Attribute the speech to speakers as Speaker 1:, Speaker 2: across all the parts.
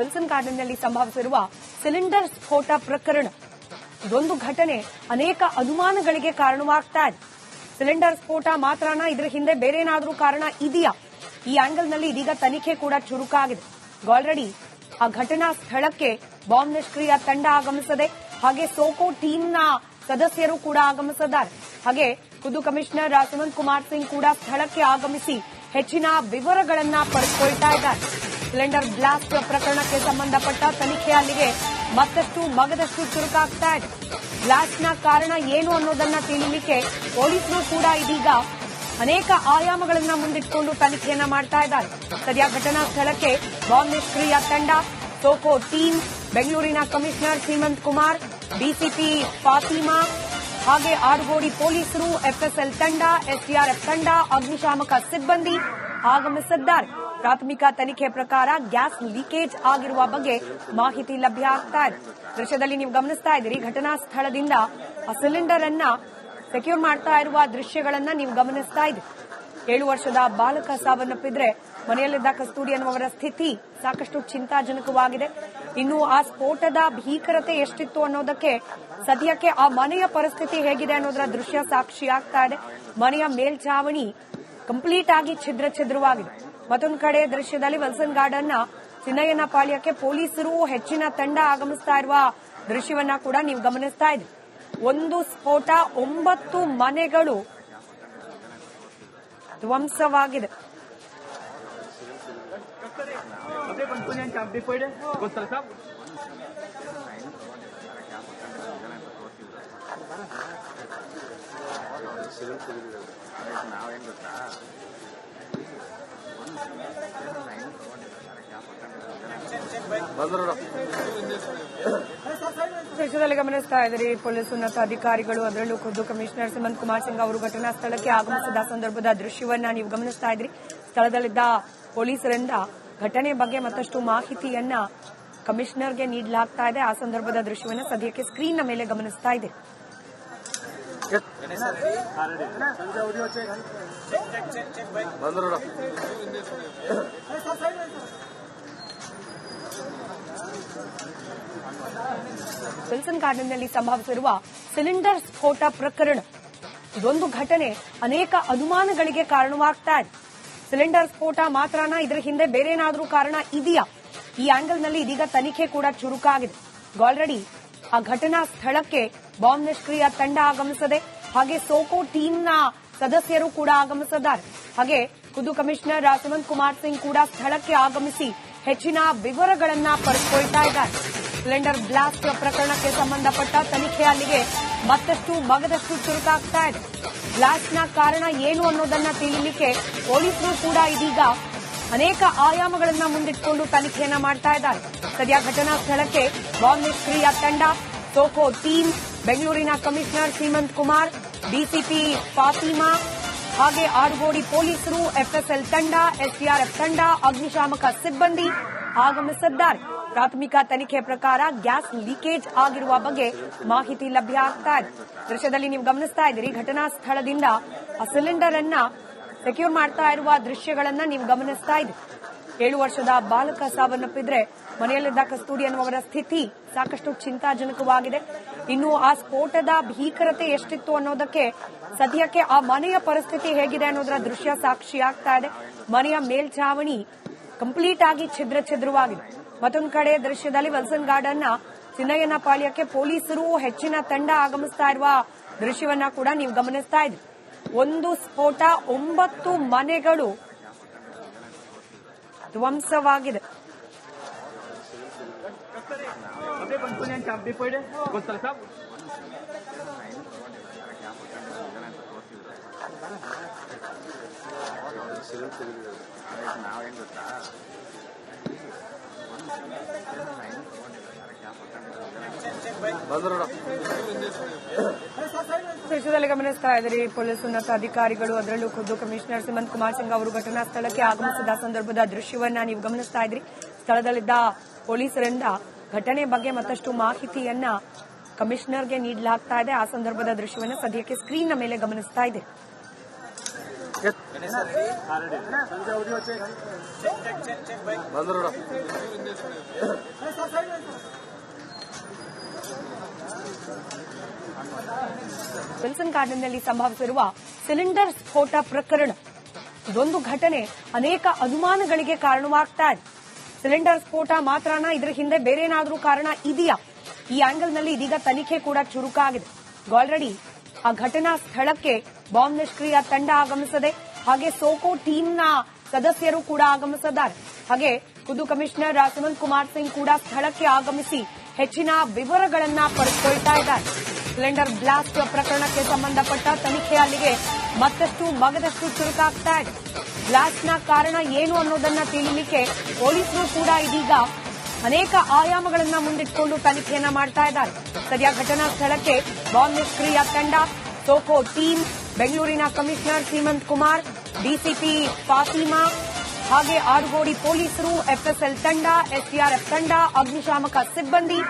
Speaker 1: Wilson ಗಾರ್ಡನ್ನಲ್ಲಿ ಸಂಭವಿಸಿರುವ cylinder ಸ್ಫೋಟ ಪ್ರಕರಣ. ಇದೊಂದು ಘಟನೆ ಅನೇಕ ಅನುಮಾನಗಳಿಗೆ ಕಾರಣವಾಗ್ತಾ ಇದೆ. ಸಿಲಿಂಡರ್ ಸ್ಫೋಟ ಮಾತ್ರನ? ಇದರ ಹಿಂದೆ ಬೇರೇನಾದರೂ ಕಾರಣ ಇದೆಯಾ? ಈ ಆಂಗಲ್ನಲ್ಲಿ ಇದೀಗ ತನಿಖೆ ಕೂಡ ಚುರುಕಾಗಿದೆ. ಆಲ್ರೆಡಿ ಆ ಘಟನಾ ಸ್ಥಳಕ್ಕೆ ಬಾಂಬ್ ನಿಷ್ಕ್ರಿಯ ತಂಡ ಆಗಮಿಸದೆ, ಹಾಗೆ ಸೋಕೋ ಟೀಮ್ನ ಸದಸ್ಯರು ಕೂಡ ಆಗಮಿಸಿದ್ದಾರೆ. ಹಾಗೆ ಖುದ್ದು ಕಮಿಷನರ್ ಸುಮಂತ್ ಕುಮಾರ್ ಸಿಂಗ್ ಕೂಡ ಸ್ಥಳಕ್ಕೆ ಆಗಮಿಸಿ ಹೆಚ್ಚಿನ ವಿವರಗಳನ್ನ ಪಡೆದುಕೊಳ್ತಾ ಇದ್ದಾರೆ. ಸಿಲಿಂಡರ್ ಬ್ಲಾಸ್ಟ್ ಪ್ರಕರಣಕ್ಕೆ ಸಂಬಂಧಪಟ್ಟ ತನಿಖೆ ಅಲ್ಲಿಗೆ ಮತ್ತಷ್ಟು ಮಗದಷ್ಟು ಚುರುಕಾಗ್ತಾ ಇದೆ. ಬ್ಲಾಸ್ಟ್ನ ಕಾರಣ ಏನು ಅನ್ನೋದನ್ನ ತಿಳಿಲಿಕ್ಕೆ ಪೊಲೀಸರು ಕೂಡ ಇದೀಗ ಅನೇಕ ಆಯಾಮಗಳನ್ನ ಮುಂದಿಟ್ಟುಕೊಂಡು ತನಿಖೆಯನ್ನ ಮಾಡ್ತಾ ಇದ್ದಾರೆ. ಸದ್ಯ ಘಟನಾ ಸ್ಥಳಕ್ಕೆ ಬಾಂಬ್ ನಿಷ್ಕ್ರಿಯ ತಂಡ, ಸೋಕೋ ಟೀಮ್, ಬೆಂಗಳೂರಿನ ಕಮಿಷನರ್ ಸೀಮಂತ್ ಕುಮಾರ್, ಡಿಸಿಪಿ ಫಾತಿಮಾ, ಹಾಗೆ ಆರ್ಗೋಡಿ ಪೊಲೀಸರು, ಎಫ್ಎಸ್ಎಲ್ ತಂಡ, ಎಸ್ಡಿಆರ್ಎಫ್ ತಂಡ, ಅಗ್ನಿಶಾಮಕ ಸಿಬ್ಬಂದಿ ಆಗಮಿಸಿದ್ದಾರೆ. ಪ್ರಾಥಮಿಕ ತನಿಖೆ ಪ್ರಕಾರ ಗ್ಯಾಸ್ ಲೀಕೇಜ್ ಆಗಿರುವ ಬಗ್ಗೆ ಮಾಹಿತಿ ಲಭ್ಯ ಆಗ್ತಾ ಇದೆ. ದೃಶ್ಯದಲ್ಲಿ ನೀವು ಗಮನಿಸ್ತಾ ಇದ್ದೀರಿ, ಘಟನಾ ಸ್ಥಳದಿಂದ ಆ ಸಿಲಿಂಡರ್ ಅನ್ನ ಸೆಕ್ಯೂರ್ ಮಾಡ್ತಾ ಇರುವ ದೃಶ್ಯಗಳನ್ನ ನೀವು ಗಮನಿಸ್ತಾ ಇದ್ದೀರಿ. ಏಳು ವರ್ಷದ ಬಾಲಕ ಸಾವನ್ನಪ್ಪಿದ್ರೆ ಮನೆಯಲ್ಲಿದ್ದ ಕಸ್ತೂರಿ ಅನ್ನುವರ ಸ್ಥಿತಿ ಸಾಕಷ್ಟು ಚಿಂತಾಜನಕವಾಗಿದೆ. ಇನ್ನು ಆ ಸ್ಫೋಟದ ಭೀಕರತೆ ಎಷ್ಟಿತ್ತು ಅನ್ನೋದಕ್ಕೆ ಸದ್ಯಕ್ಕೆ ಆ ಮನೆಯ ಪರಿಸ್ಥಿತಿ ಹೇಗಿದೆ ಅನ್ನೋದರ ದೃಶ್ಯ ಸಾಕ್ಷಿಯಾಗ್ತಾ ಇದೆ. ಮನೆಯ ಮೇಲ್ಛಾವಣಿ ಕಂಪ್ಲೀಟ್ ಆಗಿ ಛಿದ್ರ ಛಿದ್ರವಾಗಿದೆ. ಮತ್ತೊಂದು ಕಡೆ ದೃಶ್ಯದಲ್ಲಿ ವಲ್ಸನ್ ಗಾರ್ಡನ್ನ ಚಿನ್ನಯ್ಯನ ಪಾಳ್ಯಕ್ಕೆ ಪೊಲೀಸರು ಹೆಚ್ಚಿನ ತಂಡ ಆಗಮಿಸ್ತಾ ಇರುವ ದೃಶ್ಯವನ್ನ ಕೂಡ ನೀವು ಗಮನಿಸ್ತಾ ಇದ್ರಿ. ಒಂದು ಸ್ಫೋಟ, ಒಂಬತ್ತು ಮನೆಗಳು ಧ್ವಂಸವಾಗಿದೆ.
Speaker 2: ನಾವೇನ್ pentunya
Speaker 1: ದೃಶ್ಯದಲ್ಲಿ ಗಮನಿಸ್ತಾ ಇದ್ರಿ ಪೊಲೀಸ್ ಉನ್ನತ ಅಧಿಕಾರಿಗಳು, ಅದರಲ್ಲೂ ಖುದ್ದು ಕಮಿಷನರ್ ಸುಮಂತ್ ಕುಮಾರ್ ಸಿಂಗ್ ಅವರು ಘಟನಾ ಸ್ಥಳಕ್ಕೆ ಆಗಮಿಸಿದ ಸಂದರ್ಭದ ದೃಶ್ಯವನ್ನ ನೀವು ಗಮನಿಸ್ತಾ ಇದ್ರಿ ಸ್ಥಳದಲ್ಲಿದ್ದ ಪೊಲೀಸರಿಂದ ಘಟನೆ ಬಗ್ಗೆ ಮತ್ತಷ್ಟು ಮಾಹಿತಿಯನ್ನ ಕಮಿಷನರ್ಗೆ ನೀಡಲಾಗ್ತಾ ಇದೆ. ಆ ಸಂದರ್ಭದ ದೃಶ್ಯವನ್ನು ಸದ್ಯಕ್ಕೆ ಸ್ಕ್ರೀನ್ನ ಮೇಲೆ ಗಮನಿಸ್ತಾ ಇದೆ ವಿಲ್ಸನ್ ಗಾರ್ಡನ್ನಲ್ಲಿ ಸಂಭವಿಸಿರುವ ಸಿಲಿಂಡರ್ ಸ್ಫೋಟ ಪ್ರಕರಣ. ಇದೊಂದು ಘಟನೆ ಅನೇಕ ಅನುಮಾನಗಳಿಗೆ ಕಾರಣವಾಗ್ತಾ ಇದೆ. ಸಿಲಿಂಡರ್ ಸ್ಫೋಟ ಮಾತ್ರನ ಇದರ ಹಿಂದೆ ಬೇರೆ ಏನಾದರೂ ಕಾರಣ ಇದೆಯಾ? ಈ ಆಂಗಲ್ನಲ್ಲಿ ಇದೀಗ ತನಿಖೆ ಕೂಡ ಚುರುಕಾಗಿದೆ. ಆಲ್ರೆಡಿ ಆ ಘಟನಾ ಸ್ಥಳಕ್ಕೆ ಬಾಂಬ್ ನಿಷ್ಕ್ರಿಯ ತಂಡ ಆಗಮಿಸದೆ, ಹಾಗೆ ಸೋಕೋ ಟೀಮ್ನ ಸದಸ್ಯರು ಕೂಡ ಆಗಮಿಸಿದ್ದಾರೆ. ಹಾಗೆ ಖುದ್ದು ಕಮಿಷನರ್ ಸುಮಂತ್ ಕುಮಾರ್ ಸಿಂಗ್ ಕೂಡ ಸ್ಥಳಕ್ಕೆ ಆಗಮಿಸಿ ಹೆಚ್ಚಿನ ವಿವರಗಳನ್ನ ಪಡೆದುಕೊಳ್ತಾ ಇದ್ದಾರೆ. ಸಿಲಿಂಡರ್ ಬ್ಲಾಸ್ಟ್ ಪ್ರಕರಣಕ್ಕೆ ಸಂಬಂಧಪಟ್ಟ ತನಿಖೆ ಅಲ್ಲಿಗೆ ಮತ್ತಷ್ಟು ಮಗದಷ್ಟು ಚುರುಕಾಗ್ತಾ ಇದೆ. ಬ್ಲಾಸ್ಟ್ನ ಕಾರಣ ಏನು ಅನ್ನೋದನ್ನ ತಿಳಿಯಲಿಕ್ಕೆ ಪೊಲೀಸರು ಕೂಡ ಇದೀಗ ಅನೇಕ ಆಯಾಮಗಳನ್ನ ಮುಂದಿಟ್ಟುಕೊಂಡು ತನಿಖೆಯನ್ನ ಮಾಡ್ತಾ ಇದ್ದಾರೆ. ಸದ್ಯ ಘಟನಾ ಸ್ಥಳಕ್ಕೆ ಬಾಂಬ್ ನಿಷ್ಕ್ರಿಯ ತಂಡ, ಸೋಕೋ ಟೀಮ್, ಬೆಂಗಳೂರಿನ ಕಮಿಷನರ್ ಸೀಮಂತ್ ಕುಮಾರ್, ಡಿಸಿಪಿ ಫಾತಿಮಾ, ಹಾಗೆ ಆರ್ಗೋಡಿ ಪೊಲೀಸರು, ಎಫ್ಎಸ್ಎಲ್ ತಂಡ, ಎಸ್ಡಿಆರ್ಎಫ್ ತಂಡ, ಅಗ್ನಿಶಾಮಕ ಸಿಬ್ಬಂದಿ ಆಗಮಿಸಿದ್ದಾರೆ. ಪ್ರಾಥಮಿಕ ತನಿಖೆ ಪ್ರಕಾರ ಗ್ಯಾಸ್ ಲೀಕೇಜ್ ಆಗಿರುವ ಬಗ್ಗೆ ಮಾಹಿತಿ ಲಭ್ಯ ಆಗ್ತಾ ಇದೆ. ದೃಶ್ಯದಲ್ಲಿ ನೀವು ಗಮನಿಸ್ತಾ ಇದ್ದೀರಿ, ಘಟನಾ ಸ್ಥಳದಿಂದ ಆ ಸಿಲಿಂಡರ್ ಅನ್ನ ಸೆಕ್ಯೂರ್ ಮಾಡ್ತಾ ಇರುವ ದೃಶ್ಯಗಳನ್ನ ನೀವು ಗಮನಿಸ್ತಾ ಇದ್ದೀರಿ ಏಳು ವರ್ಷದ ಬಾಲಕ ಸಾವನ್ನಪ್ಪಿದ್ರೆ ಮನೆಯಲ್ಲಿದ್ದ ಕಸ್ತೂರಿ ಅನ್ನುವರ ಸ್ಥಿತಿ ಸಾಕಷ್ಟು ಚಿಂತಾಜನಕವಾಗಿದೆ. ಇನ್ನು ಆ ಸ್ಫೋಟದ ಭೀಕರತೆ ಎಷ್ಟಿತ್ತು ಅನ್ನೋದಕ್ಕೆ ಸದ್ಯಕ್ಕೆ ಆ ಮನೆಯ ಪರಿಸ್ಥಿತಿ ಹೇಗಿದೆ ಅನ್ನೋದರ ದೃಶ್ಯ ಸಾಕ್ಷಿಯಾಗ್ತಾ ಇದೆ. ಮನೆಯ ಮೇಲ್ಛಾವಣಿ ಕಂಪ್ಲೀಟ್ ಆಗಿ ಛಿದ್ರ ಛಿದ್ರವಾಗಿದೆ. ಮತ್ತೊಂದು ಕಡೆ ದೃಶ್ಯದಲ್ಲಿ ವಲ್ಸನ್ ಗಾರ್ಡನ್ನ ಚಿನ್ನಯ್ಯನ ಪಾಳ್ಯಕ್ಕೆ ಪೊಲೀಸರು ಹೆಚ್ಚಿನ ತಂಡ ಆಗಮಿಸ್ತಾ ಇರುವ ದೃಶ್ಯವನ್ನ ಕೂಡ ನೀವು ಗಮನಿಸ್ತಾ ಇದ್ರಿ. ಒಂದು ಸ್ಫೋಟ ಒಂಬತ್ತು ಮನೆಗಳು ಧ್ವಂಸವಾಗಿದೆ.
Speaker 2: ನಾವೇನ್ pentunya ಬಂದ್ರು
Speaker 1: ಗಮನಿಸ್ತಾ ಇದ್ದೀರಿ, ಪೊಲೀಸ್ ಉನ್ನತ ಅಧಿಕಾರಿಗಳು, ಅದರಲ್ಲೂ ಖುದ್ದು ಕಮಿಷನರ್ ಸುಮಂತ್ ಕುಮಾರ್ ಸಿಂಗ್ ಅವರು ಘಟನಾ ಸ್ಥಳಕ್ಕೆ ಆಗಮಿಸಿದ ಸಂದರ್ಭದ ದೃಶ್ಯವನ್ನ ನೀವು ಗಮನಿಸ್ತಾ ಇದ್ರಿ ಸ್ಥಳದಲ್ಲಿದ್ದ ಪೊಲೀಸರಿಂದ ಘಟನೆ ಬಗ್ಗೆ ಮತ್ತಷ್ಟು ಮಾಹಿತಿಯನ್ನ ಕಮಿಷನರ್ಗೆ ನೀಡಲಾಗ್ತಾ ಇದೆ. ಆ ಸಂದರ್ಭದ ದೃಶ್ಯವನ್ನ ಸದ್ಯಕ್ಕೆ ಸ್ಕ್ರೀನ್ನ ಮೇಲೆ ಗಮನಿಸ್ತಾ ಇದೆ. ವಿಲ್ಸನ್ ಗಾರ್ಡನ್ನಲ್ಲಿ ಸಂಭವಿಸಿರುವ ಸಿಲಿಂಡರ್ ಸ್ಫೋಟ ಪ್ರಕರಣ. ಇದೊಂದು ಘಟನೆ ಅನೇಕ ಅನುಮಾನಗಳಿಗೆ ಕಾರಣವಾಗ್ತಾ ಇದೆ ಸಿಲಿಂಡರ್ ಸ್ಫೋಟ ಮಾತ್ರನಾ, ಇದರ ಹಿಂದೆ ಬೇರೆ ಏನಾದರೂ ಕಾರಣ ಇದೆಯಾ? ಈ ಆಂಗಲ್ನಲ್ಲಿ ಇದೀಗ ತನಿಖೆ ಕೂಡ ಚುರುಕಾಗಿದೆ. ಆಲ್ರೆಡಿ ಆ ಘಟನಾ ಸ್ಥಳಕ್ಕೆ ಬಾಂಬ್ ನಿಷ್ಕ್ರಿಯ ತಂಡ ಆಗಮಿಸದೆ. ಹಾಗೆ ಸೋಕೋ ಟೀಮ್ನ ಸದಸ್ಯರು ಕೂಡ ಆಗಮಿಸಿದ್ದಾರೆ. ಹಾಗೆ ಖುದ್ದು ಕಮಿಷನರ್ ಸುಮಂತ್ ಕುಮಾರ್ ಸಿಂಗ್ ಕೂಡ ಸ್ಥಳಕ್ಕೆ ಆಗಮಿಸಿ ಹೆಚ್ಚಿನ ವಿವರಗಳನ್ನ ಪಡೆದುಕೊಳ್ತಾ ಇದ್ದಾರೆ. ಸಿಲಿಂಡರ್ ಬ್ಲಾಸ್ಟ್ ಪ್ರಕರಣಕ್ಕೆ ಸಂಬಂಧಪಟ್ಟ ತನಿಖೆ ಅಲ್ಲಿಗೆ ಮತ್ತಷ್ಟು ಮಗದಷ್ಟು ಚುರುಕಾಗ್ತಾ ಇದೆ. ಬ್ಲಾಸ್ಟ್ನ ಕಾರಣ ಏನು ಅನ್ನೋದನ್ನ ತಿಳಿಲಿಕ್ಕೆ ಪೊಲೀಸರು ಕೂಡ ಇದೀಗ ಅನೇಕ ಆಯಾಮಗಳನ್ನ ಮುಂದಿಟ್ಟುಕೊಂಡು ತನಿಖೆಯನ್ನ ಮಾಡ್ತಾ ಇದ್ದಾರೆ. ಸದ್ಯ ಘಟನಾ ಸ್ಥಳಕ್ಕೆ ಬಾಂಬ್ ನಿಷ್ಕ್ರಿಯ ತಂಡ, ಸೋಕೋ ಟೀಮ್, ಬೆಂಗಳೂರಿನ ಕಮಿಷನರ್ ಸೀಮಂತ್ ಕುಮಾರ್, ಡಿಸಿಪಿ ಫಾತಿಮಾ, ಹಾಗೆ ಆರುಗೋಡಿ ಪೊಲೀಸರು, ಎಫ್ಎಸ್ಎಲ್ ತಂಡ, ಎಸ್ಡಿಆರ್ಎಫ್ ತಂಡ, ಅಗ್ನಿಶಾಮಕ ಸಿಬ್ಬಂದಿ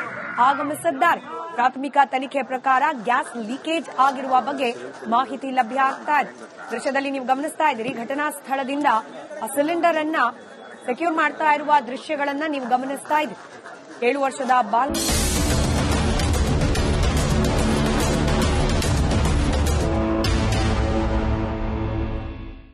Speaker 1: ಆಗಮಿಸಿದ್ದಾರೆ. ಪ್ರಾಥಮಿಕ ತನಿಖೆ ಪ್ರಕಾರ ಗ್ಯಾಸ್ ಲೀಕೇಜ್ ಆಗಿರುವ ಬಗ್ಗೆ ಮಾಹಿತಿ ಲಭ್ಯ ಆಗ್ತಾ ಇದೆ. ದೃಶ್ಯದಲ್ಲಿ ನೀವು ಗಮನಿಸ್ತಾ ಇದ್ದೀರಿ, ಘಟನಾ ಸ್ಥಳದಿಂದ ಆ ಸಿಲಿಂಡರ್ ಅನ್ನ ಸೆಕ್ಯೂರ್ ಮಾಡ್ತಾ ಇರುವ ದೃಶ್ಯಗಳನ್ನ ನೀವು ಗಮನಿಸ್ತಾ ಇದ್ದೀರಿ. ಏಳು ವರ್ಷದ ಬಾಲ್